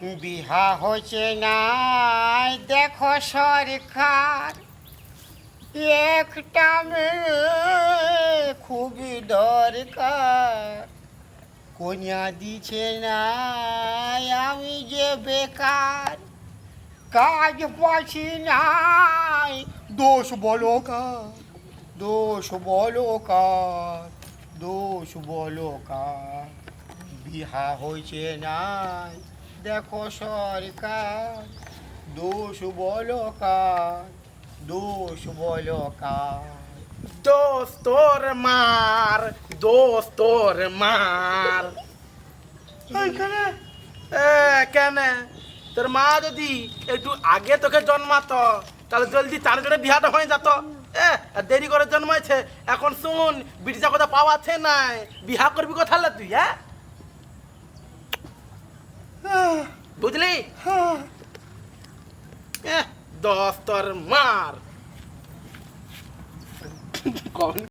বিহা হচ্ছে নাই, দেখো সরকার। একটা মেয়ে খুবই দরকার। কন্যা দিছে নাই, আমি যে বেকার। কাজ পাচ্ছি নাই, দোষ বলো কার? দোষ বলো কার? দোষ বলো কার? বিহা হয়েছে নাই দেখো সরকার, দোষ বলো দোষ বলো কার। দোষ তোর মার, দোষ তোর মার। কেন তোর মা যদি একটু আগে তোকে জন্মাতো, তাহলে জলদি তার জন্য বিহাটা হয়ে যেত। দেরি করে জন্মাইছে। এখন শুন বিটিটা কথা পাওয়াছে নাই। বিহা করবি কথা তুই হ্যাঁ? বুঝলি? দশ তোর মার।